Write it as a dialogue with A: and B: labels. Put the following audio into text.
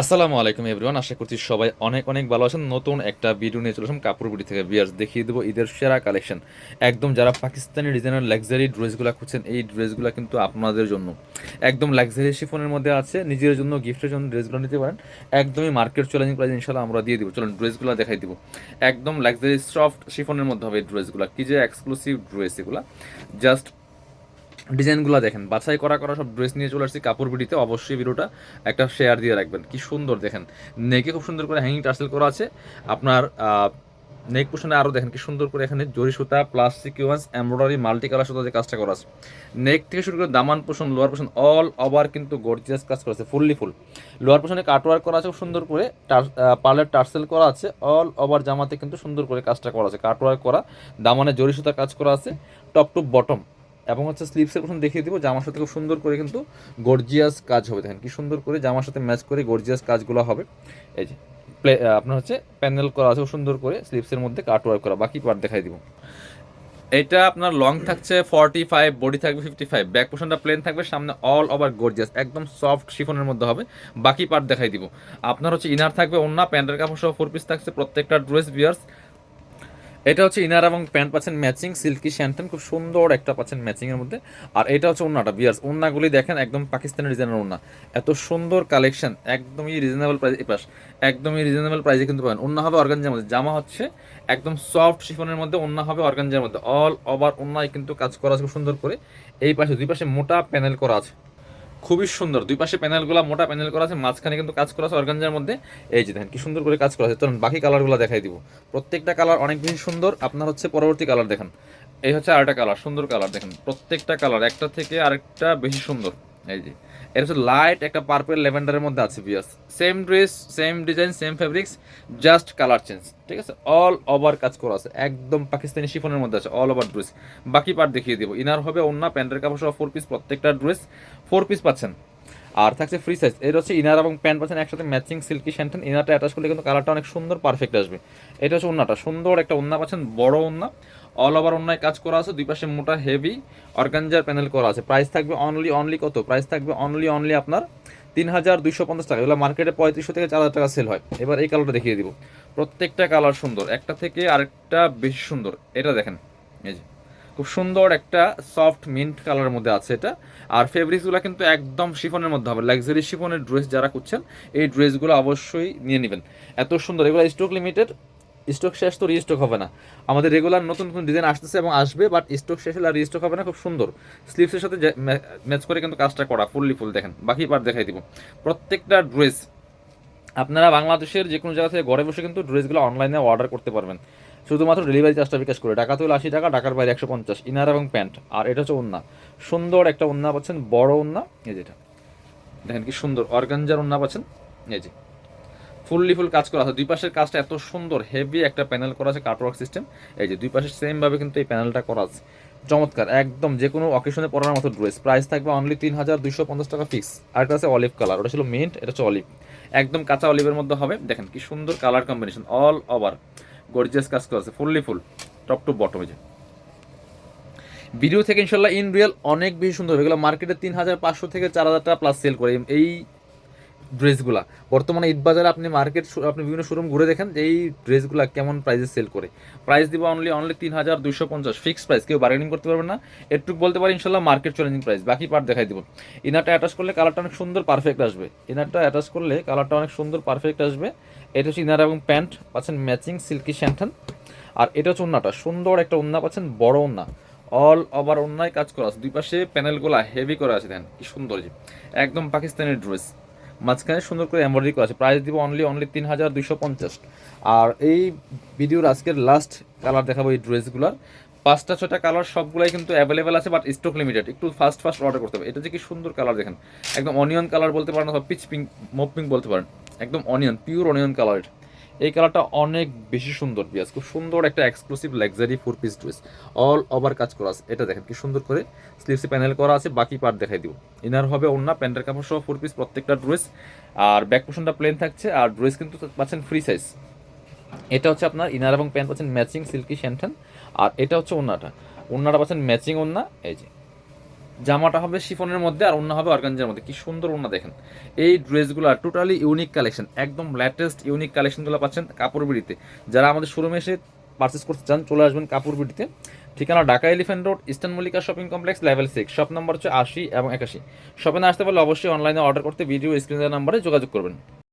A: আসসালামু আলাইকুম এভরিওয়ান, আশা করছি সবাই অনেক অনেক ভালো আছেন। নতুন একটা ভিডিও নিয়ে চলে আসলাম কাপড় বুটি থেকে। বিয়ার্স দেখিয়ে দেবো ঈদের সেরা কালেকশন একদম যারা পাকিস্তানি ডিজাইনের লাক্সারি ড্রেসগুলো খুঁজছেন, এই ড্রেসগুলো কিন্তু আপনাদের জন্য। একদম লাক্সারি শিফনের মধ্যে আছে, নিজের জন্য গিফটের জন্য ড্রেসগুলো নিতে পারেন। একদমই মার্কেট চ্যালেঞ্জিং প্রাইস ইনশাল্লাহ আমরা দিয়ে দিব। চলুন ড্রেসগুলো দেখাই দিব। একদম লাক্সারি সফট শিফনের মধ্যে হবে এই ড্রেসগুলো কি যে এক্সক্লুসিভ ড্রেস এগুলো। জাস্ট ডিজাইনগুলো দেখেন, বাছাই করা করা সব ড্রেস নিয়ে চলে আসছি কাপড় বিডিতে। অবশ্যই ভিডিওটা একটা শেয়ার দিয়ে রাখবেন। কি সুন্দর দেখেন নেকে খুব সুন্দর করে হ্যাঙ্গিং টার্সেল করা আছে। আপনার নেক পোশনে আরও দেখেন কি সুন্দর করে এখানে জরি সুতা plus sequence embroidery multi colour সুতা যে কাজটা করা আছে। নেক থেকে শুরু করে দামান পোষণ লোয়ার পোষণ অল ওভার কিন্তু গর্জিয়াস কাজ করা আছে ফুললি ফুল লোয়ার পোষণে কাটওয়ার্ক করা আছে, খুব সুন্দর করে পার্লার টার্সেল করা আছে অল ওভার জামাতে কিন্তু সুন্দর করে কাজটা করা আছে কাটওয়ার্ক করা, দামানে জরি সুতা কাজ করা আছে টপ টু বটম এবং হচ্ছে স্লিপসের প্রথম দেখিয়ে দিব, জামার সাথে খুব সুন্দর করে কিন্তু গর্জিয়াস কাজ হবে। দেখেন কি সুন্দর করে জামার সাথে ম্যাচ করে গর্জিয়াস কাজগুলো হবে। এই যে প্লে আপনার হচ্ছে প্যানেল করা আছে সুন্দর করে স্লিপসের মধ্যে কাট ওয়ার্ক করা, বাকি পার্ট দেখাই দিব। এটা আপনার লং থাকছে ফর্টি ফাইভ বডি থাকবে ফিফটি ফাইভ ব্যাক পোর্শনটা প্লেন থাকবে, সামনে অল ওভার গর্জিয়াস একদম সফট শিফনের মধ্যে হবে। বাকি পার্ট দেখাই দিব। আপনার হচ্ছে ইনার থাকবে অন্য প্যান্টের কাপড় সহ ফোর পিস থাকছে, প্রত্যেকটা ড্রেস বিয়ার্স এটা হচ্ছে ইনার এবং প্যান্ট পাচ্ছেন ম্যাচিং, সিল্কি শ্যান্টেন খুব সুন্দর একটা পাচ্ছেন ম্যাচিং এর মধ্যে। আর এটা হচ্ছে ওন্নাটা বিয়ার্স ওন্নাগুলি দেখেন একদম পাকিস্তানি ডিজাইনের ওন্না এত সুন্দর কালেকশন একদমই রিজনেবল প্রাইস এপাশ একদমই রিজনেবল প্রাইসে কিন্তু পাবেন। ওন্না হবে অর্গানজার মধ্যে, জামা হচ্ছে একদম সফট শিফনের মধ্যে ওন্না হবে অর্গানজার মধ্যে। অল ওভার ওন্নায় কিন্তু কাজ করা আছে খুব সুন্দর করে। এই পাশে, দুই পাশে মোটা প্যানেল করা আছে। খুবই সুন্দর। দুই পাশে প্যানেলগুলো, মোটা প্যানেল করা আছে, মাঝখানে কিন্তু কাজ করা আছে অর্গানজার মধ্যে। এই যে দেখেন, কি সুন্দর করে কাজ করা আছে। তখন বাকি কালারগুলো দেখাই দিব। প্রত্যেকটা কালার অনেক বেশি সুন্দর। আপনার হচ্ছে পরবর্তী কালার দেখেন। এই হচ্ছে আরেকটা কালার, সুন্দর কালার দেখেন। প্রত্যেকটা কালার, একটা থেকে আরেকটা বেশি সুন্দর। এই যে। এটা হচ্ছে লাইট একটা পার্পল ল্যাভেন্ডারের মধ্যে আছে বিয়াস same dress same design same fabrics just colour change ঠিক আছে? অল ওভার কাজ করা আছে। একদম পাকিস্তানি শিফনের মধ্যে আছে অল ওভার ড্রেস বাকি পার্ট দেখিয়ে দিব। ইনার হবে অন্য প্যান্টের কাপড় সহ ফোর পিস প্রত্যেকটা ড্রেস ফোর পিস পাচ্ছেন। আর থাকছে ফ্রি সাইজ এর হচ্ছে ইনার এবং প্যান্ট পাচ্ছেন একসাথে ম্যাচিং সিল্কি শ্যান্টেন ইনারটা অ্যাটাচ করলে কিন্তু কালারটা অনেক সুন্দর পারফেক্ট আসবে। এটা হচ্ছে ওনাটা সুন্দর একটা ওন্না পাচ্ছেন, বড় ওন্না। অল ওভার অন্যায় কাজ করা আছে, দুই পাশে মোটা হেভি অর্গানজার প্যানেল করা আছে। প্রাইস থাকবে অনলি অনলি কত? প্রাইস থাকবে অনলি অনলি আপনার তিন হাজার দুইশো পঞ্চাশ টাকা। এগুলো মার্কেটে পঁয়ত্রিশশো থেকে চার হাজার টাকা সেল হয়। এবার এই কালারটা দেখিয়ে দিব। প্রত্যেকটা কালার সুন্দর। একটা থেকে আরেকটা বেশি সুন্দর। এটা দেখেন, এই যে। খুব সুন্দর একটা সফট মিন্ট কালারের মধ্যে আছে এটা। আর ফেব্রিক্সগুলো কিন্তু একদম শিফনের মধ্যে হবে। লাক্সারি শিফনের ড্রেস যারা করছেন এই ড্রেসগুলো অবশ্যই নিয়ে নেবেন। এত সুন্দর, এগুলো স্টক লিমিটেড স্টক শেষ তো রিস্টক হবে না। আমাদের রেগুলার নতুন নতুন ডিজাইন আসতেছে এবং আসবে বাট স্টক শেষ হলে আর রিস্টক হবে না, খুব সুন্দর। স্লিভসের সাথে ম্যাচ করে কিন্তু কাজটা করা ফুললি ফুল দেখেন। বাকি পার্ট দেখাই দিব। প্রত্যেকটা ড্রেস আপনারা বাংলাদেশের যে কোনো জায়গা থেকে ঘরে বসে কিন্তু ড্রেসগুলো অনলাইনে অর্ডার করতে পারবেন। শুধুমাত্র ডেলিভারি চার্জটা বিকাশ করে। টাকা তুলে আশি টাকা টাকার বাইরে একশো পঞ্চাশ। ইনার এবং প্যান্ট। আর এটা হচ্ছে ওন্না সুন্দর একটা ওন্না পাচ্ছেন, বড় ওন্না এই যেটা দেখেন কি সুন্দর, অর্গানজার ওন্না পাচ্ছেন। এই যে। ফুললি ফুল কাজ করা আছে। দুই পাশের কাজটা এত সুন্দর হেভি একটা প্যানেল করা আছে কাটওয়ার্ক সিস্টেম এই যে, দুই পাশে সেমভাবে কিন্তু এই প্যানেলটা করা আছে। চমৎকার, একদম যে কোনো অকেশনে পরার মতো ড্রেস প্রাইস থাকবে অনলি তিন হাজার দুইশো পঞ্চাশ টাকা ফিক্স আর একটা আছে অলিভ কালার ওটা ছিল মিন্ট এটা হচ্ছে অলিভ একদম কাঁচা অলিভের মধ্যে হবে। দেখেন কি সুন্দর colour combination all over gorgeous কাজ করা আছে fully full top to bottom যে। ভিডিও থেকে ইনশাল্লাহ ইন রিয়েল অনেক বেশি সুন্দর হয়ে এগুলো মার্কেটে তিন হাজার পাঁচশো থেকে চার হাজার টাকা প্লাস সেল করে। এই ড্রেসগুলা। বর্তমানে ঈদ বাজারে আপনি মার্কেট আপনি বিভিন্ন শোরুম ঘুরে দেখেন যে এই ড্রেসগুলা কেমন প্রাইসে সেল করে। প্রাইস দিব অনলি অনলি তিন হাজার দুইশো পঞ্চাশ। ফিক্সড প্রাইস কেউ বার্গেনিং করতে পারবে না। এটুকু বলতে পারি, ইনশাল্লাহ মার্কেট চ্যালেঞ্জিং প্রাইস বাকি পার্ট দেখাই দিব। ইনারটা অ্যাটাচ করলে কালারটা অনেক সুন্দর পারফেক্ট আসবে। ইনারটা অ্যাটাচ করলে কালারটা অনেক সুন্দর পারফেক্ট আসবে। এটা হচ্ছে ইনার এবং প্যান্ট পাচ্ছেন ম্যাচিং সিল্কি শ্যান্টান আর এটা হচ্ছে ওন্নাটা। সুন্দর একটা ওন্না পাচ্ছেন, বড় ওন্না। অল ওভার অন্যায় কাজ করা আছে। দুই পাশে প্যানেলগুলো হেভি করা আছে দেন কি সুন্দর যে। একদম পাকিস্তানের ড্রেস মাঝখানে সুন্দর করে এমব্রয়ডারি করা আছে। প্রাইস দিব অনলি অনলি তিন হাজার দুইশো পঞ্চাশ। আর এই ভিডিওর আজকের লাস্ট কালার দেখাবো এই ড্রেসগুলোর পাঁচটা ছটা কালার সবগুলাই কিন্তু অ্যাভেলেবেল আছে বাট স্টক লিমিটেড একটু ফাস্ট ফাস্ট অর্ডার করতে হবে। এটা যে কি সুন্দর কালার দেখেন। একদম অনিয়ন কালার বলতে পারেন অথবা পিচ পিঙ্ক মপ পিঙ্ক বলতে পারেন। একদম অনিয়ন পিওর অনিয়ন কালার এই কালারটা অনেক বেশি সুন্দর পিয়াজ খুব সুন্দর একটা exclusive luxury four piece dress all over কাজ করা আছে। এটা দেখেন কি সুন্দর করে স্লিভসে প্যানেল করা আছে, বাকি পার্ট দেখাই দিব। ইনার হবে অন্য প্যান্টের কাপড় সহ ফোর পিস প্রত্যেকটা ড্রেস আর ব্যাক পোর্শনটা প্লেন থাকছে। আর ড্রেস কিন্তু পাচ্ছেন ফ্রি সাইজ এটা হচ্ছে আপনার ইনার এবং প্যান্ট পাচ্ছেন ম্যাচিং সিল্কি শ্যান্টান আর এটা হচ্ছে ওন্নাটা ওন্নাটা পাচ্ছেন ম্যাচিং ওন্না এই যে। জামাটা হবে শিফনের মধ্যে আর অন্য হবে অর্গানজার মধ্যে। কি সুন্দর অন্য দেখেন। এই ড্রেসগুলো টোটালি ইউনিক কালেকশন একদম লেটেস্ট ইউনিক কালেকশনগুলো পাচ্ছেন কাপড় বিড়িতে। যারা আমাদের শোরুমে এসে পারচেস করতে চান, চলে আসবেন কাপড় বিড়িতে। ঠিকানা Dhaka elephant road eastern Mallika shopping complex level six shop নম্বর হচ্ছে আশি এবং একাশি। শপে না আসতে পারলে অবশ্যই অনলাইনে অর্ডার করতে ভিডিও স্ক্রিনের নাম্বারে যোগাযোগ করবেন।